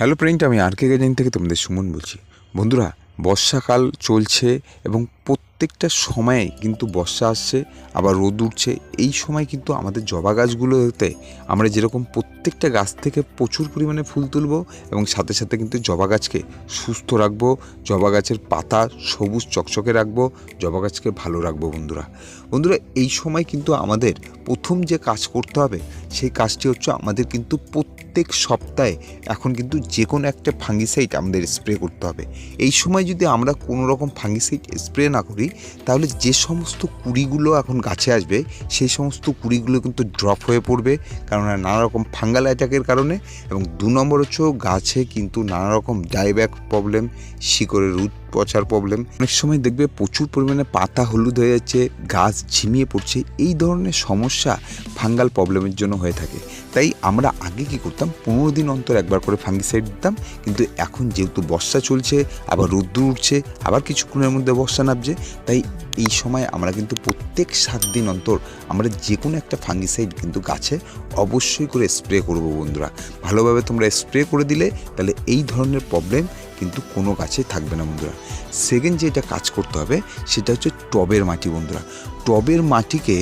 Hello friend আমি আর কে গাজন থেকে তোমাদের সুমন বলছি। বন্ধুরা, বর্ষাকাল চলছে এবং প্রত্যেকটা সময়ে কিন্তু বর্ষা আসছে, আবার রোদ উঠছে। এই সময় কিন্তু আমাদের জবা গাছগুলোতে আমরা যেরকম প্রত্যেকটা গাছ থেকে প্রচুর পরিমাণে ফুল তুলব এবং সাথে সাথে কিন্তু জবা গাছকে সুস্থ রাখব, জবা গাছের পাতা সবুজ চকচকে রাখব, জবা গাছকে ভালো রাখব বন্ধুরা। বন্ধুরা, এই সময় কিন্তু আমাদের প্রথম যে কাজ করতে হবে সেই কাজটি হচ্ছে আমাদের কিন্তু প্রত্যেক সপ্তাহে এখন কিন্তু যে কোনো একটা ফাঙ্গিসাইড আমাদের স্প্রে করতে হবে। এই সময় যদি আমরা কোনো রকম ফাঙ্গিসাইড স্প্রে না করি, তাহলে যে সমস্ত কুড়িগুলো এখন গাছে আসবে, সেই সমস্ত কুড়িগুলো কিন্তু ড্রপ হয়ে পড়বে। কারণ নানা রকম ফাঙ্গাল অ্যাটাকের কারণে এবং দু নম্বর হচ্ছে গাছে কিন্তু নানা রকম ডাইব্যাক প্রবলেম শিকড়ের রুট পচার প্রবলেম অনেক সময় দেখবে প্রচুর পরিমাণে পাতা হলুদ হয়ে যাচ্ছে, গাছ ঝিমিয়ে পড়ছে, এই ধরনের সমস্যা ফাঙ্গাল প্রবলেমের জন্য হয়ে থাকে। তাই আমরা আগে কি করতাম? পনেরো দিন অন্তর একবার করে ফাঙ্গিসাইড দিতাম, কিন্তু এখন যেহেতু বর্ষা চলছে, আবার রোদ্দুর উঠছে, আবার কিছুক্ষণের মধ্যে বর্ষা নামছে, তাই এই সময় আমরা কিন্তু প্রত্যেক সাত দিন অন্তর আমরা যে কোনো একটা ফাঙ্গিসাইড কিন্তু গাছে অবশ্যই করে স্প্রে করব বন্ধুরা। ভালোভাবে তোমরা স্প্রে করে দিলে তাহলে এই ধরনের প্রবলেম কিন্তু কোনো গাছে থাকবে না বন্ধুরা। সেকেন্ড যেটা কাজ করতে হবে, সেটা হচ্ছে টবের মাটি বন্ধুরা। টবের মাটিকে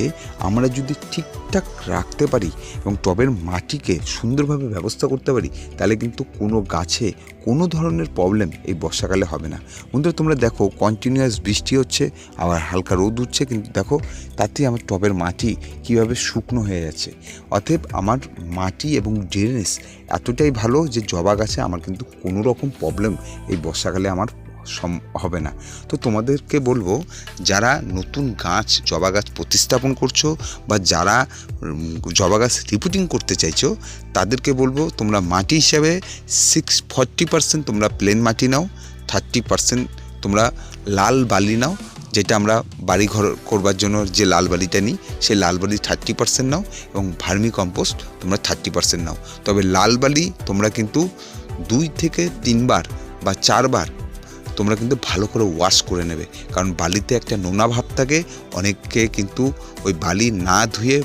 আমরা যদি ঠিকঠাক রাখতে পারি এবং টবের মাটিকে সুন্দরভাবে ব্যবস্থা করতে পারি, তাহলে কিন্তু কোনো গাছে কোনো ধরনের প্রবলেম এই বর্ষাকালে হবে না। বন্ধুরা, তোমরা দেখো কন্টিনিউয়াস বৃষ্টি হচ্ছে, আবার হালকা রোদ উঠছে, কিন্তু দেখো তাতে আমার টবের মাটি কীভাবে শুকনো হয়ে যাচ্ছে। অতএব আমার মাটি এবং ড্রেনেজ এতটাই ভালো যে জবা গাছে আমার কিন্তু কোনো রকম প্রবলেম এই বর্ষাকালে আমার সম, হবে না। তো তোমাদেরকে বলব, যারা নতুন গাছ, জবা গাছ প্রতিস্থাপন করছ বা যারা জবা গাছ রিপুটিং করতে চাইছো, তাদেরকে বলব, তোমরা মাটি হিসাবে সিক্স ফর্টি পার্সেন্ট তোমরা প্লেন মাটি নাও থার্টি পার্সেন্ট তোমরা লাল বালি নাও, যেটা আমরা বাড়ি ঘর করবার জন্য যে লাল বালিটা নিই, সেই লাল বালি থার্টি পার্সেন্ট নাও এবং ভার্মি কম্পোস্ট তোমরা থার্টি পার্সেন্ট নাও। তবে লাল বালি তোমরা কিন্তু দুই থেকে তিনবার বা চারবার, তোমরা কিন্তু ভালো করে ওয়াশ করে নেবে। কারণ বালিতে একটা নোনা ভাব থাকে, অনেককে কিন্তু ওই বালি না ধুয়ে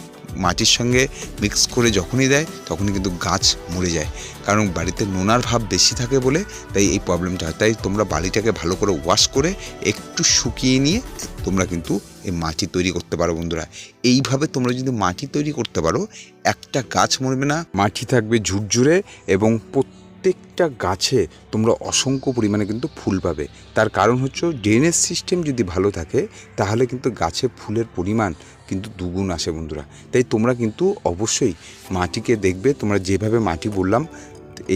মাটির সঙ্গে মিক্স করে যখনই দেয়, তখনই কিন্তু গাছ মরে যায়। কারণ বাড়িতে নোনার ভাব বেশি থাকে বলে তাই এই প্রবলেমটা হয়। তাই তোমরা বালিটাকে ভালো করে ওয়াশ করে একটু শুকিয়ে নিয়ে তোমরা কিন্তু এই মাটি তৈরি করতে পারো বন্ধুরা। এইভাবে তোমরা যদি মাটি তৈরি করতে পারো, একটা গাছ মরবে না, মাটি থাকবে ঝুরঝুরে এবং প্রত্যেকটা গাছে তোমরা অসংখ্য পরিমাণে কিন্তু ফুল পাবে। তার কারণ হচ্ছে ড্রেনেজ সিস্টেম যদি ভালো থাকে, তাহলে কিন্তু গাছে ফুলের পরিমাণ কিন্তু দুগুণ আসে বন্ধুরা। তাই তোমরা কিন্তু অবশ্যই মাটিকে দেখবে, তোমরা যেভাবে মাটি বললাম,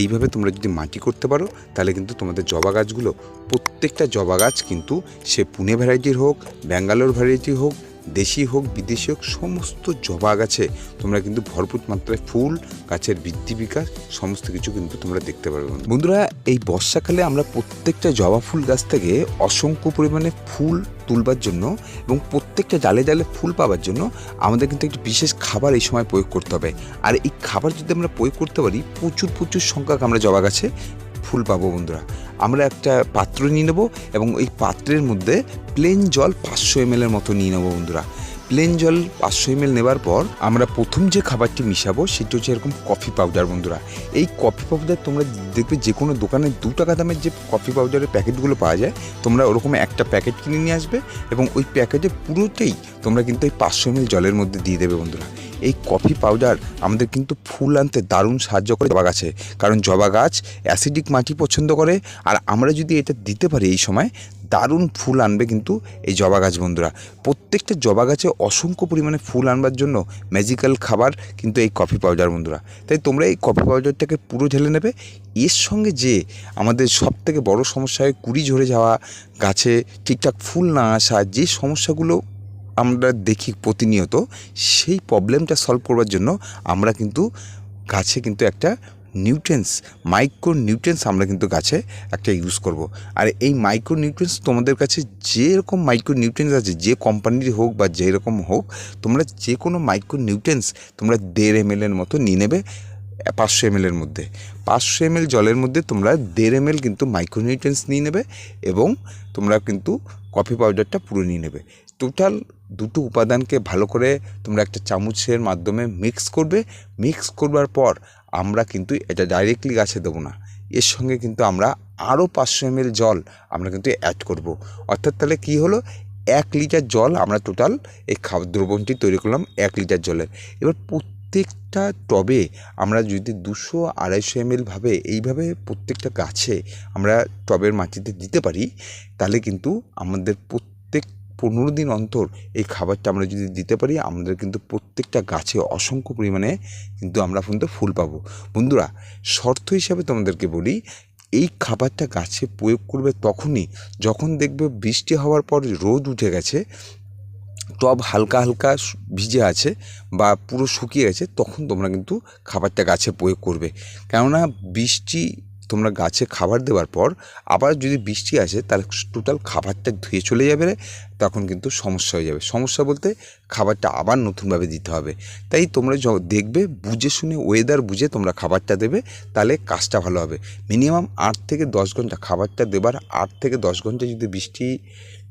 এইভাবে তোমরা যদি মাটি করতে পারো, তাহলে কিন্তু তোমাদের জবা গাছগুলো, প্রত্যেকটা জবা গাছ কিন্তু সে পুনে ভ্যারাইটির হোক ব্যাঙ্গালোর ভ্যারাইটি হোক দেশি হোক, বিদেশি হোক, সমস্ত জবা গাছে তোমরা কিন্তু ভরপুর মাত্রায় ফুল, গাছের বৃদ্ধি বিকাশ, সমস্ত কিছু কিন্তু তোমরা দেখতে পারবে বন্ধুরা, এই বর্ষাকালে আমরা প্রত্যেকটা জবা ফুল গাছ থেকে অসংখ্য পরিমাণে ফুল তুলবার জন্য এবং প্রত্যেকটা ডালে ডালে ফুল পাওয়ার জন্য আমাদের কিন্তু একটি বিশেষ খাবার এই সময় প্রয়োগ করতে হবে। আর এই খাবার যদি আমরা প্রয়োগ করতে পারি, প্রচুর প্রচুর সংখ্যক আমরা জবা গাছে ফুল পাবো বন্ধুরা। আমরা একটা পাত্র নিয়ে নেব এবং ওই পাত্রের মধ্যে প্লেন জল পাঁচশো এম এর মতো নিয়ে নেব বন্ধুরা। প্লেন জল পাঁচশো এম নেবার পর আমরা প্রথম যে খাবারটি মিশাবো সেটি হচ্ছে এরকম কফি পাউডার বন্ধুরা। এই কফি পাউডার তোমরা দেখবে যে কোনো দোকানে দু টাকা দামের যে কফি পাউডারের প্যাকেটগুলো পাওয়া যায়, তোমরা ওরকম একটা প্যাকেট কিনে নিয়ে আসবে এবং ওই প্যাকেটে পুরোটাই তোমরা কিন্তু এই পাঁচশো এম জলের মধ্যে দিয়ে দেবে বন্ধুরা। এই কফি পাউডার আমাদের কিন্তু ফুল আনতে দারুণ সাহায্য করে জবা গাছে। কারণ জবা গাছ অ্যাসিডিক মাটি পছন্দ করে, আর আমরা যদি এটা দিতে পারি এই সময়, দারুণ ফুল আনবে কিন্তু এই জবা গাছ বন্ধুরা। প্রত্যেকটা জবা গাছে অসংখ্য পরিমাণে ফুল আনবার জন্য ম্যাজিক্যাল খাবার কিন্তু এই কফি পাউডার বন্ধুরা। তাই তোমরা এই কফি পাউডারটাকে পুরো ঢেলে নেবে। এর সঙ্গে যে আমাদের সব থেকে বড় সমস্যা হয়, কুড়ি ঝরে যাওয়া গাছে ঠিকঠাক ফুল না আসা যে সমস্যাগুলো আমরা দেখি প্রতিনিয়ত সেই প্রবলেমটা সলভ করবার জন্য আমরা কিন্তু গাছে কিন্তু একটা নিউট্রেন্স মাইক্রো নিউট্রেন্স আমরা কিন্তু গাছে একটা ইউজ করব। আর এই মাইক্রো নিউট্রেন্স তোমাদের কাছে যেরকম মাইক্রো নিউট্রেন্স আছে, যে কোম্পানির হোক বা যেরকম হোক, তোমরা যে কোনো মাইক্রো নিউট্রেন্স তোমরা দেড় এম এর মতো নিয়ে নেবে পাঁচশো এম এর মধ্যে। পাঁচশো এম জলের মধ্যে তোমরা দেড় এম কিন্তু মাইক্রোনিউট্রেন্স নিয়ে নেবে এবং তোমরা কিন্তু কফি পাউডারটা পুরো নিয়ে নেবে। টোটাল দুটো উপাদানকে ভালো করে তোমরা একটা চামচের মাধ্যমে মিক্স করবে। মিক্স করবার পর আমরা কিন্তু এটা ডাইরেক্টলি গাছে দেবো না। এর সঙ্গে কিন্তু আমরা আরও পাঁচশো এমএল জল আমরা কিন্তু অ্যাড করব। অর্থাৎ তাহলে কী হলো? এক লিটার জল আমরা টোটাল এই খাবার দ্রবণটি তৈরি করলাম এক লিটার জলের। এবার প্রত্যেকটা টবে আমরা যদি দুশো আড়াইশো এমএল ভাবে এইভাবে প্রত্যেকটা গাছে আমরা টবের মাটিতে দিতে পারি, তাহলে কিন্তু আমাদের প্রত্যেক পনেরো দিন অন্তর এই খাবারটা আমরা যদি দিতে পারি, আমাদের কিন্তু প্রত্যেকটা গাছে অসংখ্য পরিমাণে কিন্তু আমরা কিন্তু ফুল পাবো। বন্ধুরা, শর্ত হিসাবে তোমাদেরকে বলি, এই খাবারটা গাছে প্রয়োগ করবে তখনই যখন দেখবে বৃষ্টি হওয়ার পর রোদ উঠে গেছে, টব হালকা হালকা ভিজে আছে বা পুরো শুকিয়ে গেছে, তখন তোমরা কিন্তু খাবারটা গাছে প্রয়োগ করবে। কেননা বৃষ্টি তোমরা গাছে খাবার দেওয়ার পর আবার যদি বৃষ্টি আসে, তাহলে টোটাল খাবারটা ধুয়ে চলে যাবে তখন কিন্তু সমস্যা হয়ে যাবে। সমস্যা বলতে খাবারটা আবার নতুনভাবে দিতে হবে। তাই তোমরা য, দেখবে, বুঝে শুনে ওয়েদার বুঝে তোমরা খাবারটা দেবে, তাহলে কাজটা ভালো হবে। মিনিমাম আট থেকে দশ ঘণ্টা খাবারটা দেবার, আট থেকে দশ ঘণ্টা যদি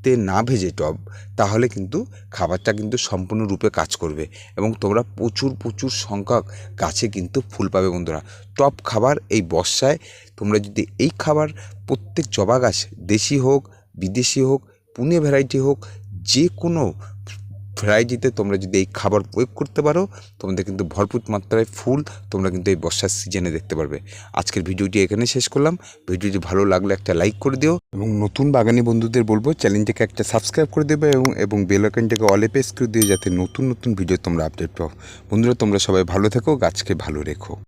বৃষ্টিতে না ভেজে টব, তাহলে কিন্তু খাবারটা কিন্তু সম্পূর্ণরূপে কাজ করবে এবং তোমরা প্রচুর প্রচুর সংখ্যক গাছে কিন্তু ফুল পাবে বন্ধুরা। টপ খাবার এই বর্ষায় তোমরা যদি এই খাবার প্রত্যেক জবা গাছ, দেশি হোক, বিদেশি হোক, পুনে ভ্যারাইটি হোক যে কোনো ভ্যারাইটিতে তোমরা যদি এই খাবার প্রয়োগ করতে পারো, তোমাদের কিন্তু ভরপুর মাত্রায় ফুল তোমরা কিন্তু এই বর্ষার সিজনে দেখতে পারবে। আজকের ভিডিওটি এখানে শেষ করলাম। ভিডিওটি ভালো লাগলে একটা লাইক করে দিও এবং নতুন বাগানি বন্ধুদের বলব, চ্যানেলটিকে একটা সাবস্ক্রাইব করে দেবে এবং এবং বেল আইকনটাকে অলে প্রেস করে দিও যাতে নতুন নতুন ভিডিও তোমরা আপডেট পাও। বন্ধুরা, তোমরা সবাই ভালো থেকো, গাছকে ভালো রেখো।